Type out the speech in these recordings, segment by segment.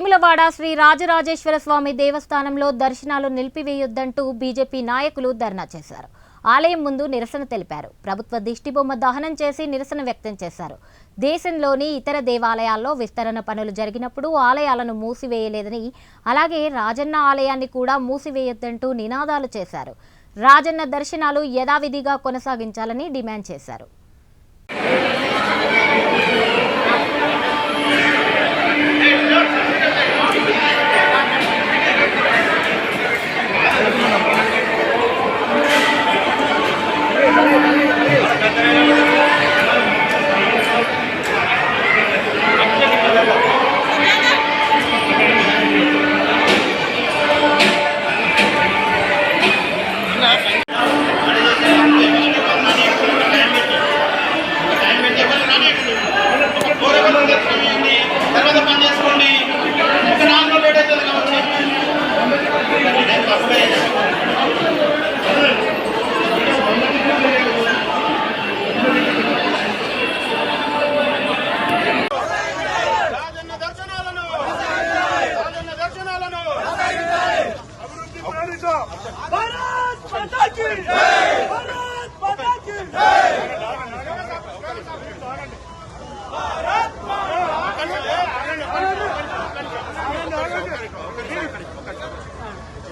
వేములవాడ శ్రీ రాజరాజేశ్వర స్వామి దేవస్థానంలో దర్శనాలు నిలిపివేయొద్దంటూ బీజేపీ నాయకులు ధర్నా చేశారు. ఆలయం ముందు నిరసన తెలిపారు. ప్రభుత్వ దిష్టిబొమ్మ దహనం చేసి నిరసన వ్యక్తం చేశారు. దేశంలోని ఇతర దేవాలయాల్లో విస్తరణ పనులు జరిగినప్పుడు ఆలయాలను మూసివేయలేదని అలాగే రాజన్న ఆలయాన్ని కూడా మూసివేయొద్దంటూ నినాదాలు చేశారు. రాజన్న దర్శనాలు యథావిధిగా కొనసాగించాలని డిమాండ్ చేశారు.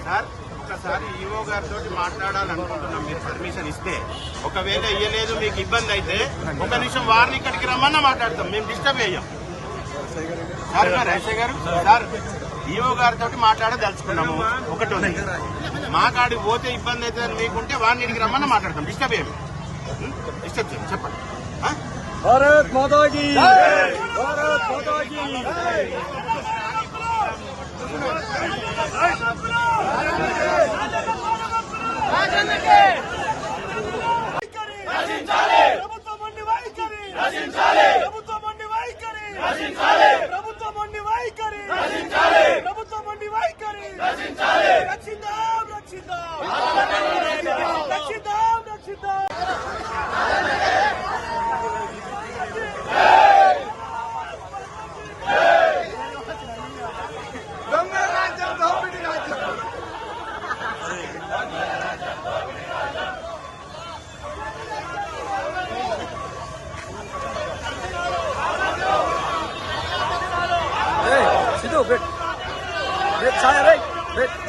సార్ ఒకసారి ఈవో గారితో మాట్లాడాలనుకుంటున్నాం. మీరు పర్మిషన్ ఇస్తే ఒకవేళ ఇయ్యలేదు మీకు ఇబ్బంది అయితే ఒక నిమిషం వారిని ఇక్కడికి రమ్మన్నా మాట్లాడతాం. మేము డిస్టర్బ్ అయ్యాం. సార్ గారు ఐసే గారు సార్ ఈవో గారితో మాట్లాడదలుచుకున్నాము. ఒకటి మాకాడి పోతే ఇబ్బంది అయితే మీకుంటే వాడిని ఇంటికి రమ్మని మాట్లాడతాం. డిస్టర్బ్ ఏమి డిస్టర్బ్ చేయండి చెప్పండి. Bharat Mataji Bharat Mataji Situ, bet. Bet saya, bet.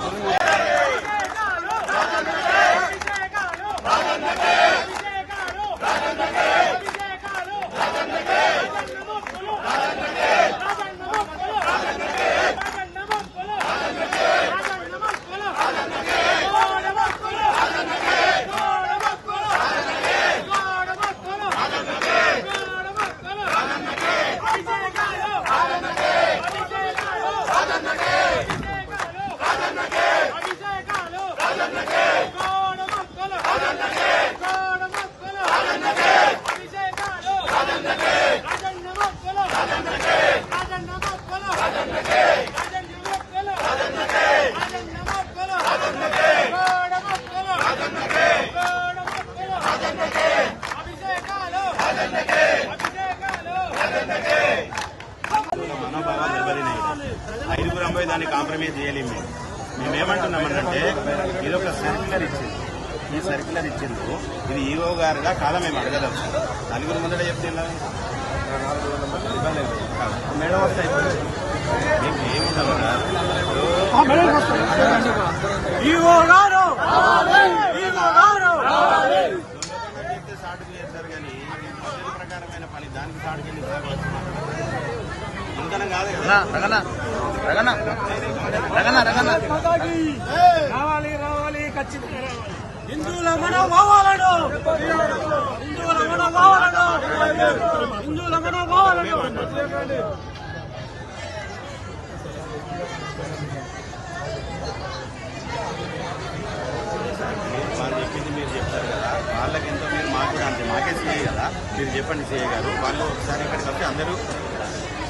하는 거 మేము మేమేమంటున్నామంటే ఇది ఒక సర్క్యులర్ ఇచ్చింది. ఈ సర్క్యులర్ ఇచ్చింది ఇది ఈఓ గారుగా కాదా మేము అడగదచ్చు నలుగురు ముందర చెప్తే. మేడం వస్తే. అయిపోతుంది. మీకు సాటుకు చేస్తారు కానీ ప్రకారమైన పని? దానికి రావాలి రావాలి ఖచ్చితంగా రావాలి. హిందువుల హిందువుల మనోభావాలను హిందువుల వాళ్ళు చెప్పింది మీరు చెప్తారు కదా వాళ్ళకి ఎంతో మీరు మాకు అంతే మాకే సీఏ కదా. మీరు చెప్పండి సీఏ గారు. వాళ్ళు ఒకసారి ఇక్కడికి వచ్చి అందరూ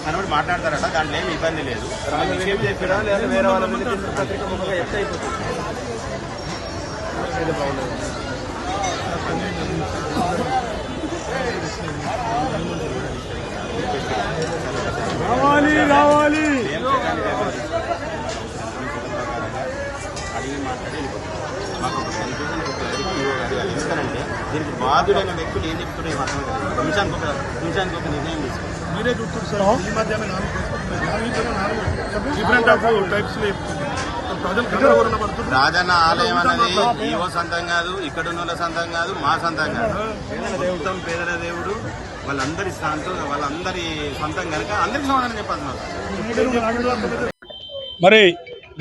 మనోడు మాట్లాడతారట దాంట్లో ఏమి ఇబ్బంది లేదు వాళ్ళు విషయం చెప్పినా లేదా వేరే వాళ్ళ ముందు పత్రిక ముఖంగా చెప్తే అయిపోతుంది రావాలి రావాలి అడిగి మాట్లాడి. మాకు ఒక కన్ఫ్యూజన్. ఎందుకంటే దీనికి బాధుడైన వ్యక్తులు ఏం చెప్తున్నారో అర్థం కాదు నిమిషానికి ఒక నిమిషానికి ఒక నిర్ణయం మీరే చూస్తారు సార్ ఈ మధ్యనే డిఫరెంట్ ఆఫ్ టైప్స్ రాజన్న ఆలయం అనేది ఈవో సొంతం కాదు ఇక్కడ ఉన్న సొంతం కాదు మా సొంతం కాదు. మొత్తం పేదల దేవుడు వాళ్ళందరి సొంతం వాళ్ళందరి సొంతం కనుక అందరికి సమాధానం చెప్పాల్సిన మరి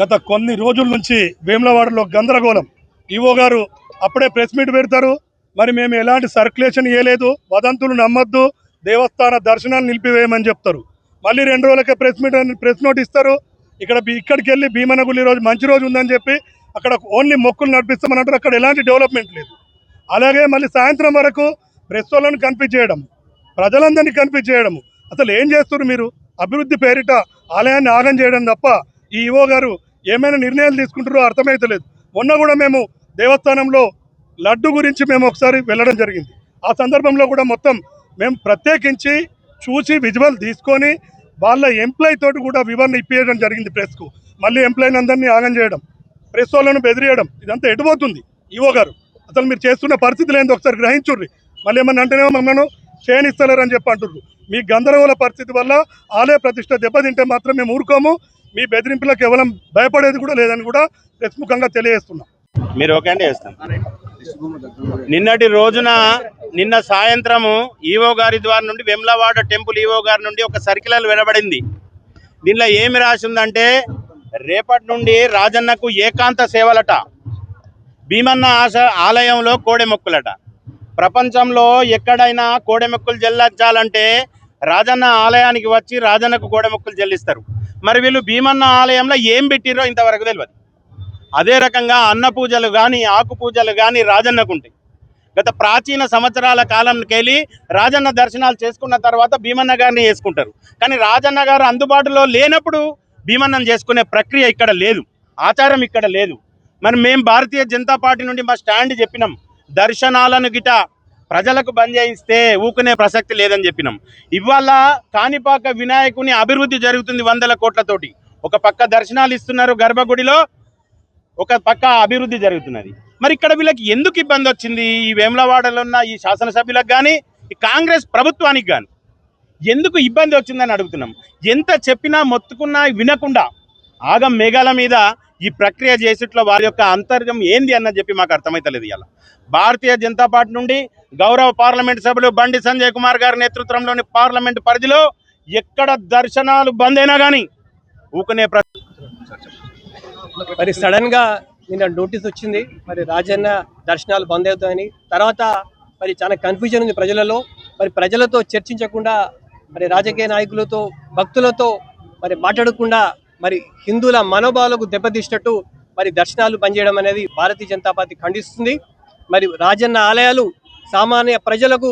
గత కొన్ని రోజుల నుంచి వేములవాడలో గందరగోళం. ఈవో గారు అప్పుడే ప్రెస్ మీట్ పెడతారు. మరి మేము ఎలాంటి సర్క్యులేషన్ ఇవ్వలేదు వదంతులు నమ్మొద్దు. దేవస్థాన దర్శనాలు నిలిపివేయమని చెప్తారు. మళ్ళీ రెండు రోజులకే ప్రెస్ మీట్ ప్రెస్ నోట్ ఇస్తారు. ఇక్కడ ఇక్కడికి వెళ్ళి భీమనగుళ్ళు రోజు మంచి రోజు ఉందని చెప్పి అక్కడ ఓన్లీ మొక్కులు నడిపిస్తామని అంటారు. అక్కడ ఎలాంటి డెవలప్మెంట్ లేదు. అలాగే మళ్ళీ సాయంత్రం వరకు ప్రెస్ వాళ్ళని కనిపించేయడం ప్రజలందరినీ కనిపించేయడం అసలు ఏం చేస్తున్నారు మీరు? అభివృద్ధి పేరిట ఆలయాన్ని ఆగం చేయడం తప్ప ఈ ఈవో గారు ఏమైనా నిర్ణయాలు తీసుకుంటారో అర్థమైతలేదు. మొన్న కూడా మేము దేవస్థానంలో లడ్డు గురించి మేము ఒకసారి వెళ్ళడం జరిగింది. ఆ సందర్భంలో కూడా మొత్తం మేము ప్రత్యేకించి చూసి విజువల్ తీసుకొని వాళ్ళ ఎంప్లాయ్ తోటి కూడా వివరణ ఇప్పించడం జరిగింది ప్రెస్కు. మళ్ళీ ఎంప్లాయీని అందరినీ ఆగం చేయడం ప్రెస్ వాళ్ళను బెదిరియడం ఇదంతా ఎటుపోతుంది? ఈవో గారు అసలు మీరు చేస్తున్న పరిస్థితులు ఏందో ఒకసారి గ్రహించుర్రి. మళ్ళీ ఏమన్నా అంటేనేమో మమ్మల్ని చేయనిస్తలేరని చెప్పి అంటుర్రు. మీ గందరగోళ పరిస్థితి వల్ల ఆలయ ప్రతిష్ట దెబ్బతింటే మాత్రం మేము ఊరుకోము. మీ బెదిరింపులకు కేవలం భయపడేది కూడా లేదని కూడా ప్రస్ముఖంగా తెలియజేస్తున్నాం. మీరు ఓకే అండి చేస్తాం. నిన్నటి రోజున నిన్న సాయంత్రము ఈవో గారి ద్వారా నుండి వెమ్లవాడ టెంపుల్ ఈవో గారి నుండి ఒక సర్కిలర్ వినబడింది. దీనిలో ఏమి రాసిందంటే రేపటి నుండి రాజన్నకు ఏకాంత సేవలట. భీమన్న ఆశ ఆలయంలో కోడెమొక్కులట ప్రపంచంలో ఎక్కడైనా కోడెమొక్కులు చెల్లించాలంటే రాజన్న ఆలయానికి వచ్చి రాజన్నకు కోడెమొక్కులు చెల్లిస్తారు మరి వీళ్ళు భీమన్న ఆలయంలో ఏం పెట్టిరో ఇంతవరకు తెలియదు అదే రకంగా అన్న పూజలు కానీ ఆకు పూజలు కానీ రాజన్నకుంటాయి గత ప్రాచీన సంవత్సరాల కాలంకెళ్ళి రాజన్న దర్శనాలు చేసుకున్న తర్వాత భీమన్న గారిని చేసుకుంటారు. కానీ రాజన్న గారు అందుబాటులో లేనప్పుడు భీమన్నం చేసుకునే ప్రక్రియ ఇక్కడ లేదు. ఆచారం ఇక్కడ లేదు. మరి మేము భారతీయ జనతా పార్టీ నుండి మా స్టాండ్ చెప్పినాం. దర్శనాలను గిట ప్రజలకు బంద్ చేయిస్తే ఊకునే ప్రసక్తి లేదని చెప్పినాం. ఇవాళ కాణిపాక వినాయకుని అభివృద్ధి జరుగుతుంది వందల కోట్లతోటి. ఒక పక్క దర్శనాలు ఇస్తున్నారు గర్భగుడిలో ఒక పక్క అభివృద్ధి జరుగుతున్నది. మరి ఇక్కడ వీళ్ళకి ఎందుకు ఇబ్బంది వచ్చింది? ఈ వేములవాడలో ఉన్న ఈ శాసనసభ్యులకు కానీ ఈ కాంగ్రెస్ ప్రభుత్వానికి కానీ ఎందుకు ఇబ్బంది వచ్చిందని అడుగుతున్నాం. ఎంత చెప్పినా మొత్తుకున్నా వినకుండా ఆగం మేఘాల మీద ఈ ప్రక్రియ చేసేట్లో వారి యొక్క అంతర్గం ఏంది అన్నది చెప్పి మాకు అర్థమైతలేదు ఇలా భారతీయ జనతా పార్టీ నుండి గౌరవ పార్లమెంట్ సభ్యులు బండి సంజయ్ కుమార్ గారి నేతృత్వంలోని పార్లమెంట్ పరిధిలో ఎక్కడ దర్శనాలు బంద్ అయినా కానీ ఊకనే ప్ర మరి సడన్గా నిన్న నోటీస్ వచ్చింది. మరి రాజన్న దర్శనాలు బంద్ అవుతాయని. తర్వాత మరి చాలా కన్ఫ్యూజన్ ఉంది ప్రజలలో. మరి ప్రజలతో చర్చించకుండా మరి రాజకీయ నాయకులతో భక్తులతో మరి మాట్లాడకుండా మరి హిందువుల మనోభావాలకు దెబ్బతీసినట్టు మరి దర్శనాలు బంద్ చేయడం అనేది భారతీయ జనతా పార్టీ ఖండిస్తుంది. మరి రాజన్న ఆలయాలు సామాన్య ప్రజలకు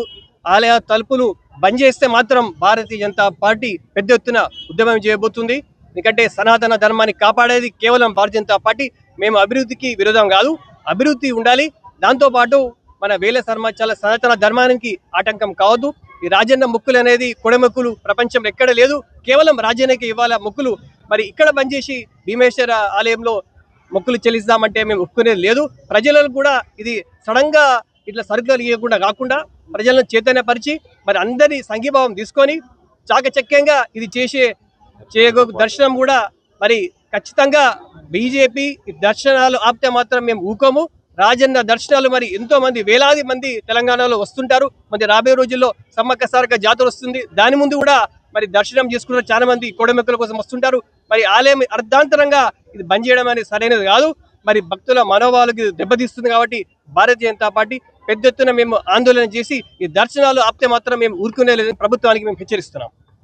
ఆలయ తలుపులు బంద్ చేస్తే మాత్రం భారతీయ జనతా పార్టీ పెద్ద ఎత్తున ఉద్యమం చేయబోతుంది. ఎందుకంటే సనాతన ధర్మాన్ని కాపాడేది కేవలం భారతీయ జనతా పార్టీ. మేము అభివృద్ధికి విరోధం కాదు. అభివృద్ధి ఉండాలి. దాంతోపాటు మన వేల సంవత్సరాల సనాతన ధర్మానికి ఆటంకం కావద్దు. ఈ రాజన్న ముక్కులు అనేది కొడమొక్కులు. ప్రపంచంలో ఎక్కడ లేదు. కేవలం రాజన్నకి ఇవాళ ముక్కులు. మరి ఇక్కడ పనిచేసి చేసి భీమేశ్వర ఆలయంలో మొక్కులు చెల్లిస్తామంటే మేము ఒప్పుకునేది లేదు. ప్రజలను కూడా ఇది సడన్గా ఇట్లా సరుకులు ఇవ్వకుండా కాకుండా ప్రజలను చైతన్యపరిచి మరి అందరి సంఘీభావం తీసుకొని చాకచక్యంగా ఇది చేసే చేయగో దర్శనం కూడా మరి ఖచ్చితంగా బీజేపీ దర్శనాలు ఆపితే మాత్రం మేము ఊకోము. రాజన్న దర్శనాలు మరి ఎంతో మంది వేలాది మంది తెలంగాణలో వస్తుంటారు. మరి రాబోయే రోజుల్లో సమ్మక్క సారక జాతర వస్తుంది. దాని ముందు కూడా మరి దర్శనం చేసుకున్న చాలా మంది కోడమెక్కల కోసం వస్తుంటారు. మరి ఆలయం అర్ధాంతరంగా ఇది బంద్ చేయడం అనేది సరైనది కాదు. మరి భక్తుల మనోభావాలకు దెబ్బతీస్తుంది కాబట్టి భారతీయ జనతా పార్టీ పెద్ద ఎత్తున మేము ఆందోళన చేసి ఈ దర్శనాలు ఆపితే మాత్రం మేము ఊరుకునే లేదని ప్రభుత్వానికి మేము హెచ్చరిస్తున్నాం.